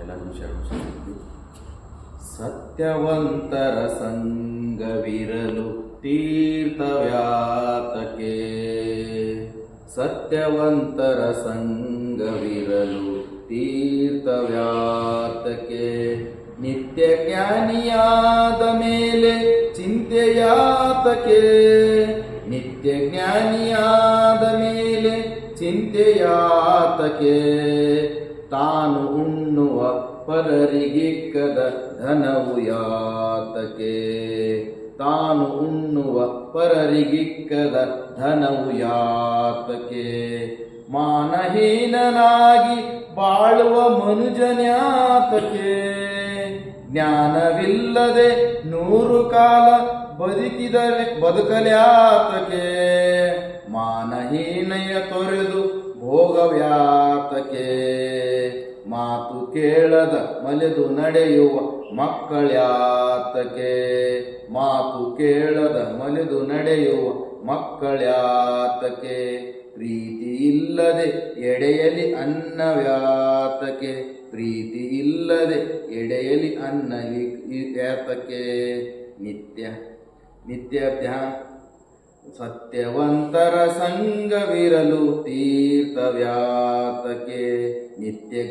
ಎಲ್ಲ ನಿಮಿಷ ಸತ್ಯವಂತರ ಸಂಗವಿರಲು ತೀರ್ಥವ್ಯಾತಕೆ. ಸತ್ಯವಂತರ ಸಂಗವಿರಲು ತೀರ್ಥವ್ಯಾತಕೆ. ನಿತ್ಯ ಜ್ಞಾನಿಯಾದ ಮೇಲೆ ಚಿಂತೆಯಾತಕೆ. ನಿತ್ಯ ಜ್ಞಾನಿಯಾದ ಮೇಲೆ ಚಿಂತೆಯಾತಕೆ. ತಾನು ಉಣ್ಣುವ ಪರರಿಗಿಕ್ಕದ ಧನವು ಯಾತಕೆ? ತಾನು ಉಣ್ಣುವ ಪರರಿಗಿಕ್ಕದ ಧನವು ಯಾತಕೆ? ಮಾನಹೀನನಾಗಿ ಬಾಳುವ ಮನುಜನ್ಯಾತಕೆ ಜ್ಞಾನವಿಲ್ಲದೆ ನೂರು ಕಾಲ ಬದುಕಿದರೆ ಬದುಕಲ್ಯಾತಕೆ ಮಾನಹೀನಯ ತೊರೆದು ಭೋಗವ್ಯಾತಕೆ? ಮಾತು ಕೇಳದ ಮಲೆದು ನಡೆಯುವ ಮಕ್ಕಳ್ಯಾತಕೆ. ಮಾತು ಕೇಳದ ಮಲೆದು ನಡೆಯುವ ಮಕ್ಕಳ್ಯಾತಕೆ. ಪ್ರೀತಿ ಇಲ್ಲದೆ ಎಡೆಯಲಿ ಅನ್ನವ್ಯಾತಕೆ ಪ್ರೀತಿ ಇಲ್ಲದೆ ಎಡೆಯಲಿ ಅನ್ನ ಯಾತಕೆ ನಿತ್ಯ ನಿತ್ಯ ಧ್ಯಾನ. ಸತ್ಯವಂತರ ಸಂಗವಿರಲು ತೀರ್ಥವ್ಯಾತಕೆ ನಿತ್ಯ